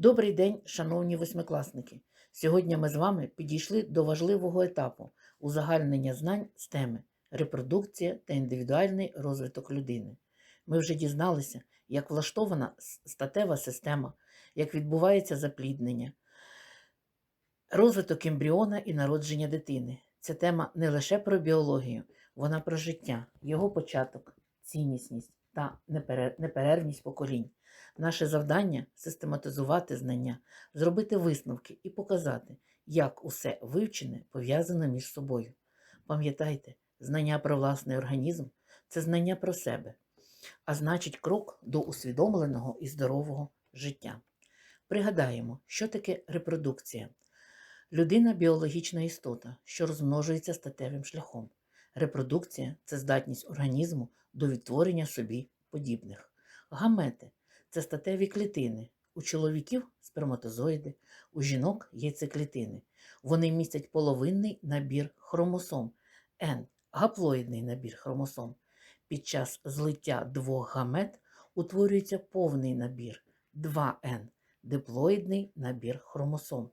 Добрий день, шановні восьмикласники! Сьогодні ми з вами підійшли до важливого етапу узагальнення знань з теми репродукція та індивідуальний розвиток людини. Ми вже дізналися, як влаштована статева система, як відбувається запліднення, розвиток ембріона і народження дитини. Ця тема не лише про біологію, вона про життя, його початок, ціннісність та непере- неперервність поколінь. Наше завдання систематизувати знання, зробити висновки і показати, як усе вивчене пов'язано між собою. Пам'ятайте, знання про власний організм це знання про себе, а значить, крок до усвідомленого і здорового життя. Пригадаємо, що таке репродукція. Людина біологічна істота, що розмножується статевим шляхом. Репродукція це здатність організму до відтворення собі подібних. Гамети це статеві клітини. У чоловіків сперматозоїди, у жінок яйцеклітини. Вони містять половинний набір хромосом N, гаплоїдний набір хромосом. Під час злиття двох гамет утворюється повний набір 2N, диплоїдний набір хромосом.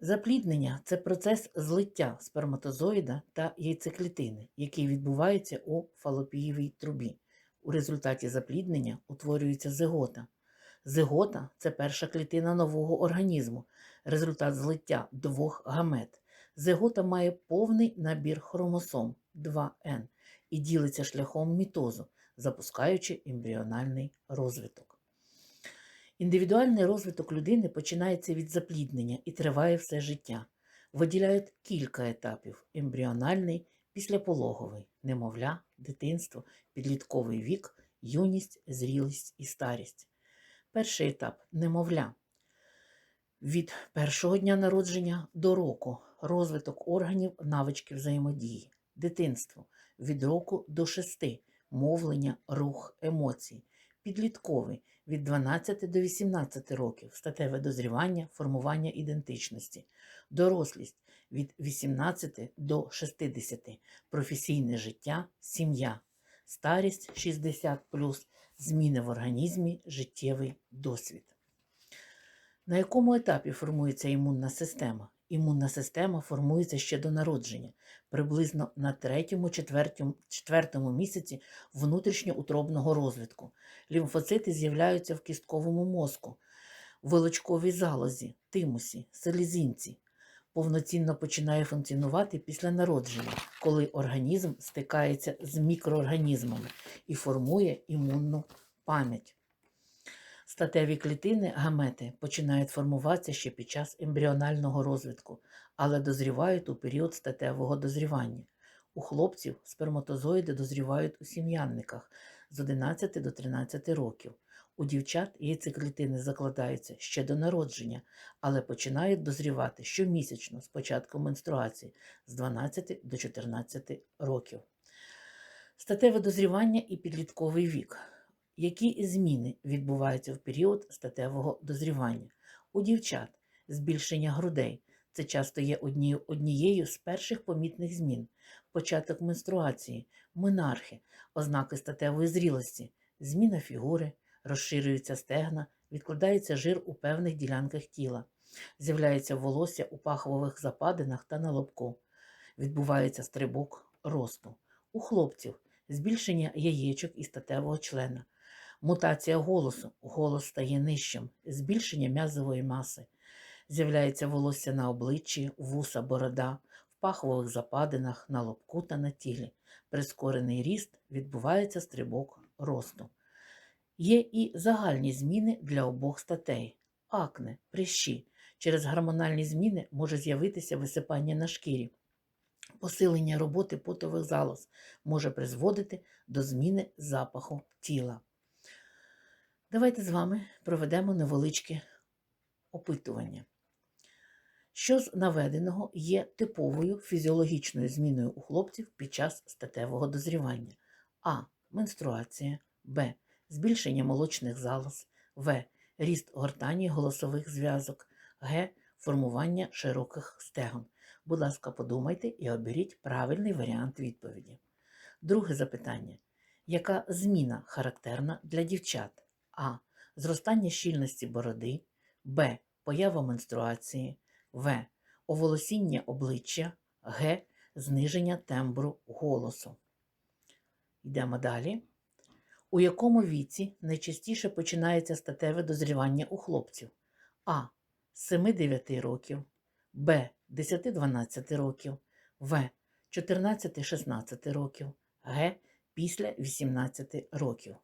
Запліднення це процес злиття сперматозоїда та яйцеклітини, який відбувається у фалопієвій трубі. У результаті запліднення утворюється зигота. Зигота це перша клітина нового організму, результат злиття двох гамет. Зигота має повний набір хромосом 2N і ділиться шляхом мітозу, запускаючи ембріональний розвиток. Індивідуальний розвиток людини починається від запліднення і триває все життя. Виділяють кілька етапів: ембріональний, післяпологовий, немовля, дитинство, підлітковий вік, юність, зрілість і старість. Перший етап немовля. Від першого дня народження до року розвиток органів, навички взаємодії, дитинство від року до шести, мовлення, рух, емоцій, підлітковий від 12 до 18 років, статеве дозрівання, формування ідентичності, дорослість від 18 до 60, професійне життя, сім'я, старість 60 зміни в організмі, життєвий досвід. На якому етапі формується імунна система? Імунна система формується ще до народження, приблизно на третьому, четвертому, четвертому місяці внутрішньоутробного розвитку. Лімфоцити з'являються в кістковому мозку, вилочковій залозі, тимусі, селезінці. Повноцінно починає функціонувати після народження, коли організм стикається з мікроорганізмами і формує імунну пам'ять. Статеві клітини гамети починають формуватися ще під час ембріонального розвитку, але дозрівають у період статевого дозрівання. У хлопців сперматозоїди дозрівають у сім'янниках з 11 до 13 років. У дівчат яйцеклітини закладаються ще до народження, але починають дозрівати щомісячно з початку менструації з 12 до 14 років. Статеве дозрівання і підлітковий вік. Які зміни відбуваються в період статевого дозрівання? У дівчат збільшення грудей. Це часто є однією, з перших помітних змін. Початок менструації, менархи, ознаки статевої зрілості, зміна фігури, розширюються стегна, відкладається жир у певних ділянках тіла, з'являється волосся у пахвових западинах та на лобку, відбувається стрибок росту. У хлопців збільшення яєчок і статевого члена. Мутація голосу. Голос стає нижчим, збільшення м'язової маси. З'являється волосся на обличчі, вуса, борода, в пахових западинах, на лобку та на тілі. Прискорений ріст відбувається стрибок росту. Є і загальні зміни для обох статей. Акне, прищі. Через гормональні зміни може з'явитися висипання на шкірі. Посилення роботи потових залоз може призводити до зміни запаху тіла. Давайте з вами проведемо невеличке опитування. Що з наведеного є типовою фізіологічною зміною у хлопців під час статевого дозрівання? А. Менструація, Б. Збільшення молочних залоз, В. Ріст гортані голосових зв'язок, Г. Формування широких стегон. Будь ласка, подумайте і оберіть правильний варіант відповіді. Друге запитання. Яка зміна характерна для дівчат? А. зростання щільності бороди, Б. Поява менструації, В. Оволосіння обличчя, Г. Зниження тембру голосу. Йдемо далі. У якому віці найчастіше починається статеве дозрівання у хлопців? А. З 7-9 років, Б. 10-12 років, В. 14-16 років, Г. Після 18 років.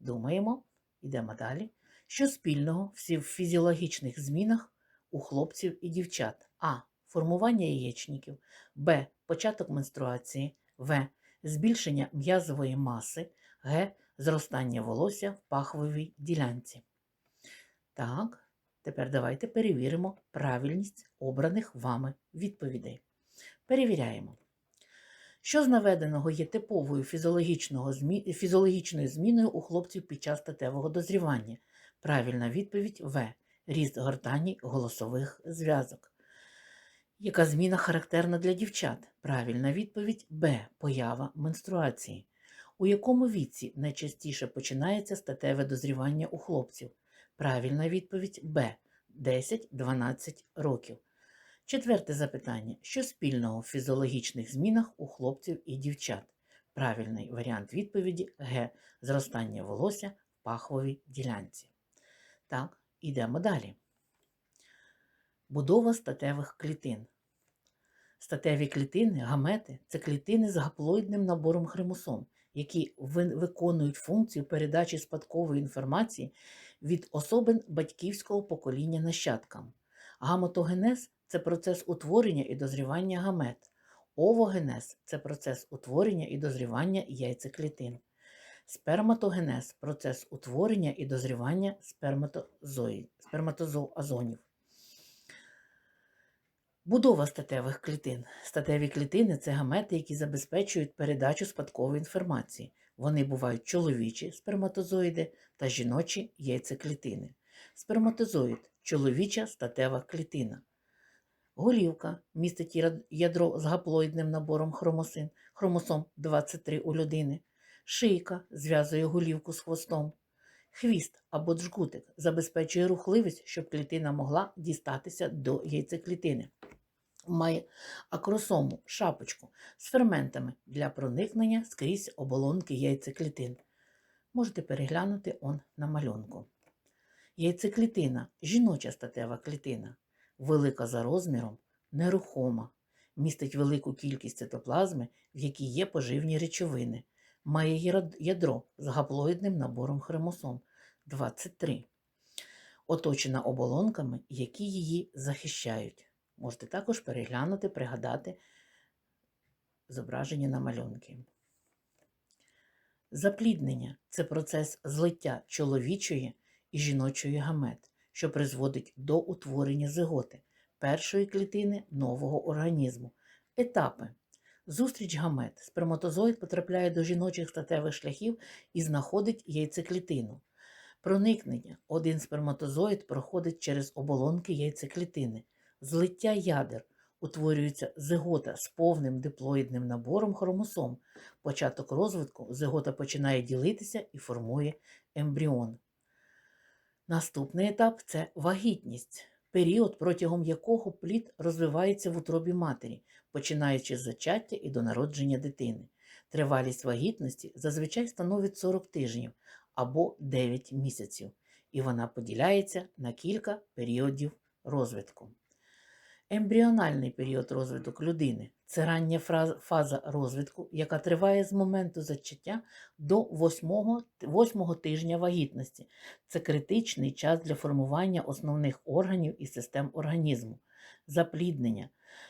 Думаємо, йдемо далі. Що спільного в фізіологічних змінах у хлопців і дівчат? А. Формування яєчників, Б. Початок менструації, В. Збільшення м'язової маси, Г. Зростання волосся в пахвовій ділянці. Так, тепер давайте перевіримо правильність обраних вами відповідей. Перевіряємо. Що з наведеного є типовою змі... фізіологічною зміною у хлопців під час статевого дозрівання? Правильна відповідь В. Ріст гортані голосових зв'язок. Яка зміна характерна для дівчат? Правильна відповідь Б. Поява менструації. У якому віці найчастіше починається статеве дозрівання у хлопців? Правильна відповідь Б. 10-12 років. Четверте запитання. Що спільного в фізіологічних змінах у хлопців і дівчат? Правильний варіант відповіді Г. Зростання волосся в пахвовій ділянці. Так, ідемо далі. Будова статевих клітин. Статеві клітини, гамети це клітини з гаплоїдним набором хромосом, які виконують функцію передачі спадкової інформації від особин батьківського покоління нащадкам. Гаметогенез це процес утворення і дозрівання гамет. Овогенез це процес утворення і дозрівання яйцеклітин. Сперматогенез процес утворення і дозрівання сперматозоїд- сперматозоазонів. Будова статевих клітин. Статеві клітини це гамети, які забезпечують передачу спадкової інформації. Вони бувають чоловічі сперматозоїди та жіночі яйцеклітини. Сперматозоїд чоловіча статева клітина. Голівка містить ядро з гаплоїдним набором хромосин, хромосом 23 у людини. Шийка зв'язує голівку з хвостом. Хвіст або джгутик забезпечує рухливість, щоб клітина могла дістатися до яйцеклітини. Має акросому шапочку з ферментами для проникнення скрізь оболонки яйцеклітин. Можете переглянути он на малюнку. Яйцеклітина жіноча статева клітина, велика за розміром, нерухома, містить велику кількість цитоплазми, в якій є поживні речовини, має ядро з гаплоїдним набором хромосом 23, оточена оболонками, які її захищають. Можете також переглянути, пригадати зображення на малюнки. Запліднення це процес злиття чоловічої і жіночої гамет, що призводить до утворення зиготи першої клітини нового організму. Етапи. Зустріч гамет. Сперматозоїд потрапляє до жіночих статевих шляхів і знаходить яйцеклітину. Проникнення. Один сперматозоїд проходить через оболонки яйцеклітини. Злиття ядер. Утворюється зигота з повним диплоїдним набором хромосом. Початок розвитку зигота починає ділитися і формує ембріон. Наступний етап це вагітність, період, протягом якого плід розвивається в утробі матері, починаючи з зачаття і до народження дитини. Тривалість вагітності зазвичай становить 40 тижнів або 9 місяців, і вона поділяється на кілька періодів розвитку. Ембріональний період розвитку людини це рання фаза розвитку, яка триває з моменту зачаття до 8, 8 тижня вагітності. Це критичний час для формування основних органів і систем організму. Запліднення.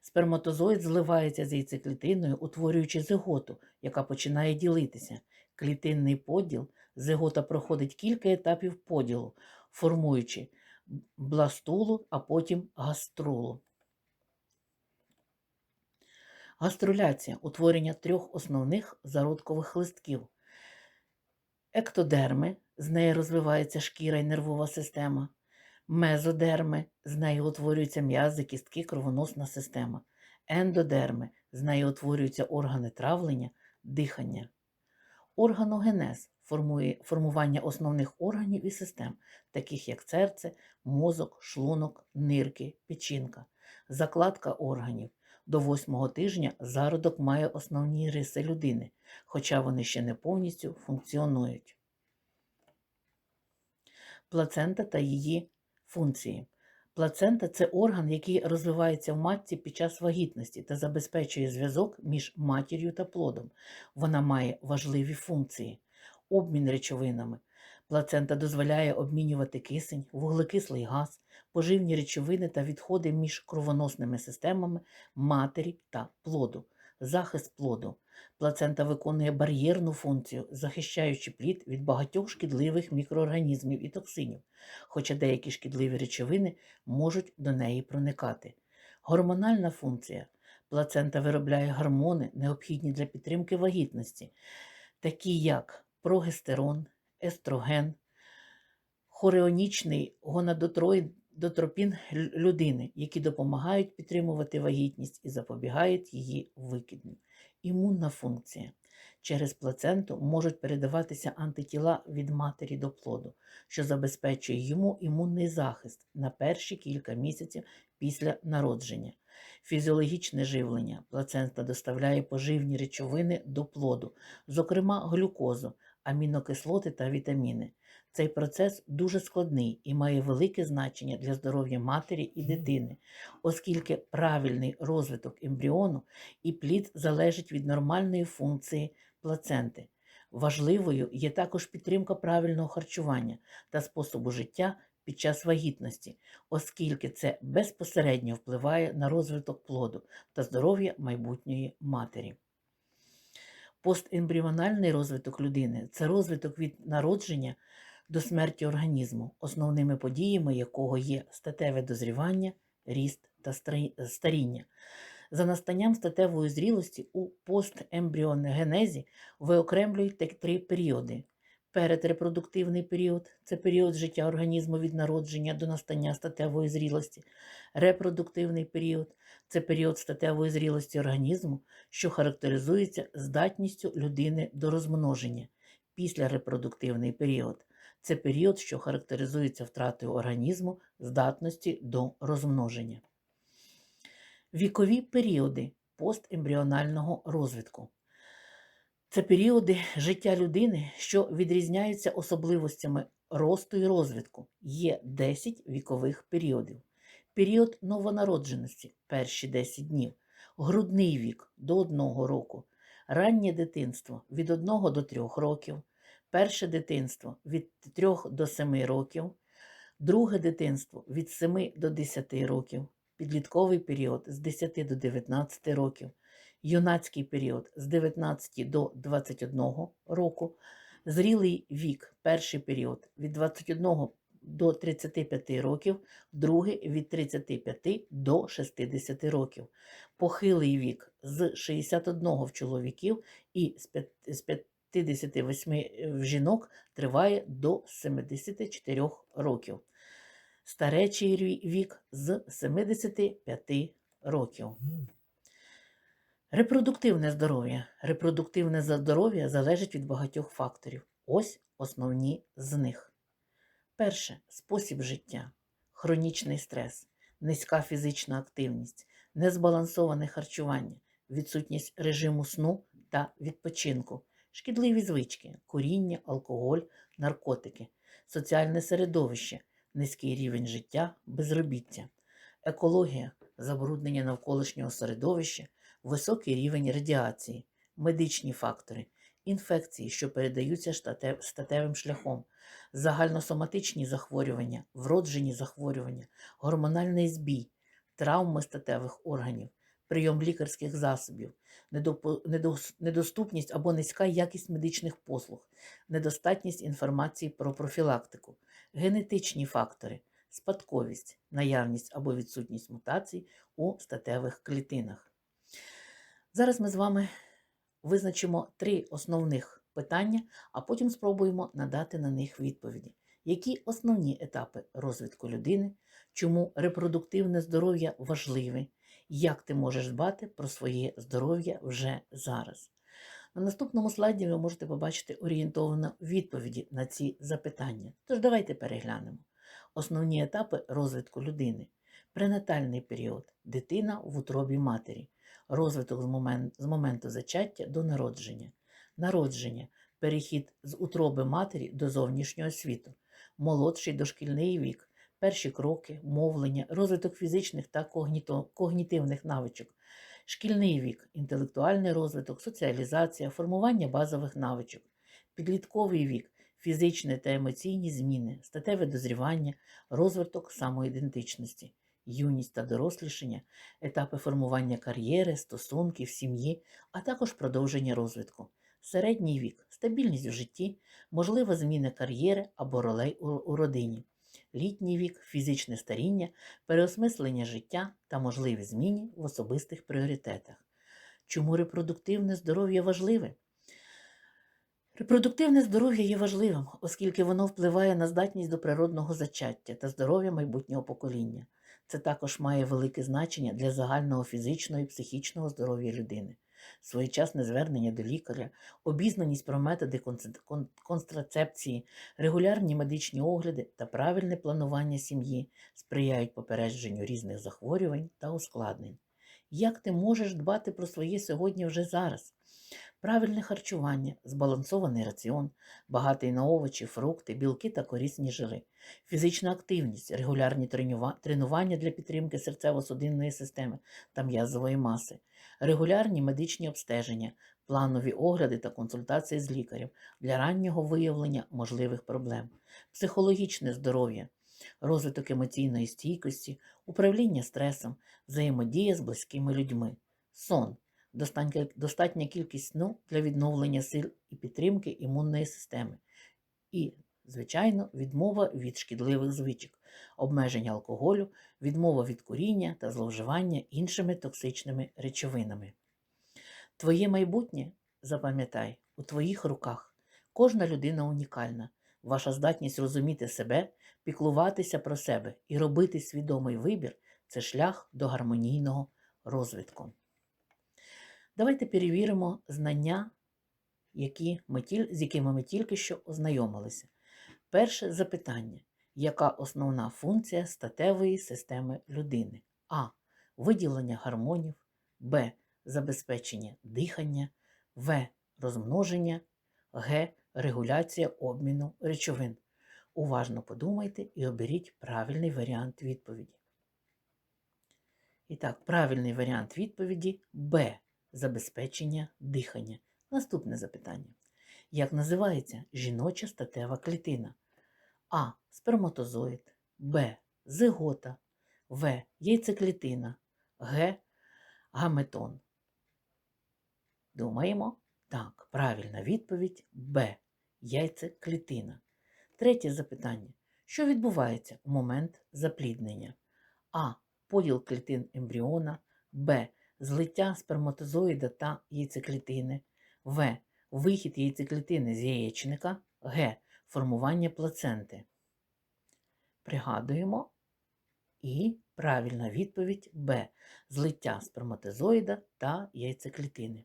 Сперматозоїд зливається з яйцеклітиною, утворюючи зиготу, яка починає ділитися. Клітинний поділ зигота проходить кілька етапів поділу, формуючи бластулу, а потім гаструлу. Гаструляція утворення трьох основних зародкових листків. Ектодерми, з неї розвивається шкіра і нервова система. Мезодерми, з неї утворюються м'язи, кістки, кровоносна система. Ендодерми, з неї утворюються органи травлення, дихання. Органогенез формує формування основних органів і систем, таких як серце, мозок, шлунок, нирки, печінка, закладка органів. До восьмого тижня зародок має основні риси людини, хоча вони ще не повністю функціонують. Плацента та її функції. Плацента це орган, який розвивається в матці під час вагітності та забезпечує зв'язок між матір'ю та плодом. Вона має важливі функції. Обмін речовинами. Плацента дозволяє обмінювати кисень, вуглекислий газ, поживні речовини та відходи між кровоносними системами матері та плоду. Захист плоду. Плацента виконує бар'єрну функцію, захищаючи плід від багатьох шкідливих мікроорганізмів і токсинів, хоча деякі шкідливі речовини можуть до неї проникати. Гормональна функція. Плацента виробляє гормони, необхідні для підтримки вагітності, такі як прогестерон, естроген, хореонічний гонадотропін людини, які допомагають підтримувати вагітність і запобігають її викидню. Імунна функція. Через плаценту можуть передаватися антитіла від матері до плоду, що забезпечує йому імунний захист на перші кілька місяців після народження. Фізіологічне живлення. Плацента доставляє поживні речовини до плоду, зокрема глюкозу, амінокислоти та вітаміни. Цей процес дуже складний і має велике значення для здоров'я матері і дитини, оскільки правильний розвиток ембріону і плід залежить від нормальної функції плаценти. Важливою є також підтримка правильного харчування та способу життя під час вагітності, оскільки це безпосередньо впливає на розвиток плоду та здоров'я майбутньої матері. Постембріональний розвиток людини це розвиток від народження до смерті організму, основними подіями якого є статеве дозрівання, ріст та старіння. За настанням статевої зрілості у постембріогенезі виокремлюють три періоди. Передрепродуктивний період це період життя організму від народження до настання статевої зрілості. Репродуктивний період це період статевої зрілості організму, що характеризується здатністю людини до розмноження. Післярепродуктивний період це період, що характеризується втратою організму здатності до розмноження. Вікові періоди постембріонального розвитку. Це періоди життя людини, що відрізняються особливостями росту і розвитку. Є 10 вікових періодів. Період новонародженості перші 10 днів, грудний вік до 1 року, раннє дитинство від 1 до 3 років, перше дитинство від 3 до 7 років, друге дитинство від 7 до 10 років, підлітковий період з 10 до 19 років, юнацький період з 19 до 21 року, зрілий вік, перший період від 21 до 35 років, другий від 35 до 60 років, похилий вік з 61 в чоловіків і з 58 в жінок триває до 74 років. Старечий вік з 75 років. Репродуктивне здоров'я. Репродуктивне здоров'я залежить від багатьох факторів. Ось основні з них. Перше спосіб життя, хронічний стрес, низька фізична активність, незбалансоване харчування, відсутність режиму сну та відпочинку, шкідливі звички, куріння, алкоголь, наркотики, соціальне середовище, низький рівень життя, безробіття, екологія, забруднення навколишнього середовища високий рівень радіації, медичні фактори, інфекції, що передаються статевим шляхом, загальносоматичні захворювання, вроджені захворювання, гормональний збій, травми статевих органів, прийом лікарських засобів, недоступність або низька якість медичних послуг, недостатність інформації про профілактику, генетичні фактори, спадковість, наявність або відсутність мутацій у статевих клітинах. Зараз ми з вами визначимо три основних питання, а потім спробуємо надати на них відповіді. Які основні етапи розвитку людини, чому репродуктивне здоров'я важливе, як ти можеш дбати про своє здоров'я вже зараз? На наступному слайді ви можете побачити орієнтовано відповіді на ці запитання. Тож давайте переглянемо. Основні етапи розвитку людини. Пренатальний період дитина в утробі матері, розвиток з, момент, з моменту зачаття до народження, народження, перехід з утроби матері до зовнішнього світу, молодший дошкільний вік, перші кроки, мовлення, розвиток фізичних та когнітивних навичок, шкільний вік, інтелектуальний розвиток, соціалізація, формування базових навичок, підлітковий вік, фізичні та емоційні зміни, статеве дозрівання, розвиток самоідентичності, юність та дорослішання, етапи формування кар'єри, стосунків, сім'ї, а також продовження розвитку. Середній вік, стабільність в житті, можлива зміна кар'єри або ролей у, родині, літній вік, фізичне старіння, переосмислення життя та можливі зміни в особистих пріоритетах. Чому репродуктивне здоров'я важливе? Репродуктивне здоров'я є важливим, оскільки воно впливає на здатність до природного зачаття та здоров'я майбутнього покоління. Це також має велике значення для загального фізичного і психічного здоров'я людини. Своєчасне звернення до лікаря, обізнаність про методи контрацепції, регулярні медичні огляди та правильне планування сім'ї сприяють попередженню різних захворювань та ускладнень. Як ти можеш дбати про своє сьогодні вже зараз? Правильне харчування, збалансований раціон, багатий на овочі, фрукти, білки та корисні жири, фізична активність, регулярні тренування для підтримки серцево-судинної системи та м'язової маси, регулярні медичні обстеження, планові огляди та консультації з лікарем для раннього виявлення можливих проблем, психологічне здоров'я, розвиток емоційної стійкості, управління стресом, взаємодія з близькими людьми, сон, достатня, кількість сну для відновлення сил і підтримки імунної системи. І, звичайно, відмова від шкідливих звичок, обмеження алкоголю, відмова від куріння та зловживання іншими токсичними речовинами. Твоє майбутнє, запам'ятай, у твоїх руках. Кожна людина унікальна. Ваша здатність розуміти себе, піклуватися про себе і робити свідомий вибір це шлях до гармонійного розвитку. Давайте перевіримо знання, які ми, з якими ми тільки що ознайомилися. Перше запитання. Яка основна функція статевої системи людини? А. Виділення гормонів, Б. Забезпечення дихання, В. Розмноження, Г. Регуляція обміну речовин. Уважно подумайте і оберіть правильний варіант відповіді. І так, правильний варіант відповіді Б. Забезпечення дихання. Наступне запитання. Як називається жіноча статева клітина? А. Сперматозоїд, Б. Зигота, В. Яйцеклітина, Г. Гаметон. Думаємо? Так, правильна відповідь Б. Яйцеклітина. Третє запитання. Що відбувається у момент запліднення? А. Поділ клітин ембріона, Б. Злиття сперматозоїда та яйцеклітини, В. Вихід яйцеклітини з яєчника, Г. Формування плаценти. Пригадуємо. І правильна відповідь Б. Злиття сперматозоїда та яйцеклітини.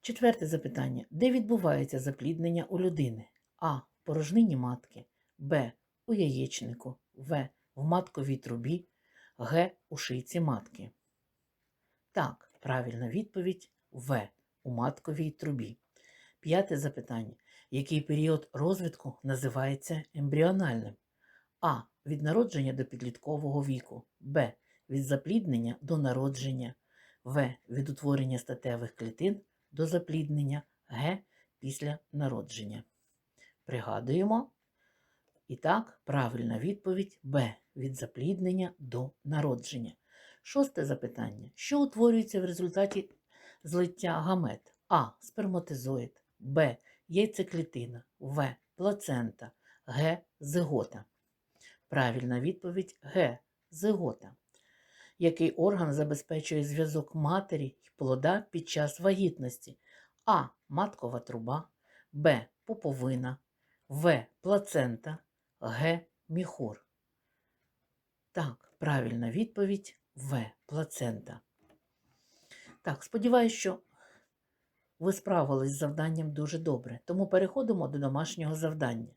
Четверте запитання. Де відбувається запліднення у людини? А. Порожнині матки, Б. У яєчнику, В. В матковій трубі, Г. У шийці матки. Так, правильна відповідь В. У матковій трубі. П'яте запитання. Який період розвитку називається ембріональним? А. Від народження до підліткового віку. Б. Від запліднення до народження. В. Від утворення статевих клітин до запліднення. Г. Після народження. Пригадуємо. І так, правильна відповідь Б. Від запліднення до народження. Шосте запитання. Що утворюється в результаті злиття гамет? А. Сперматозоїд. Б. Яйцеклітина. В. Плацента. Г. Зигота. Правильна відповідь Г. Зигота. Який орган забезпечує зв'язок матері і плода під час вагітності? А. Маткова труба. Б. Пуповина. В. Плацента. Г. Міхур. Так, правильна відповідь В. Плацента. Так, сподіваюся, що Ви справились з завданням дуже добре, тому переходимо до домашнього завдання.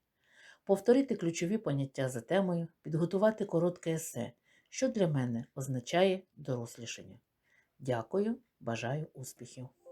Повторити ключові поняття за темою, підготувати коротке есе, що для мене означає дорослішання. Дякую, бажаю успіхів!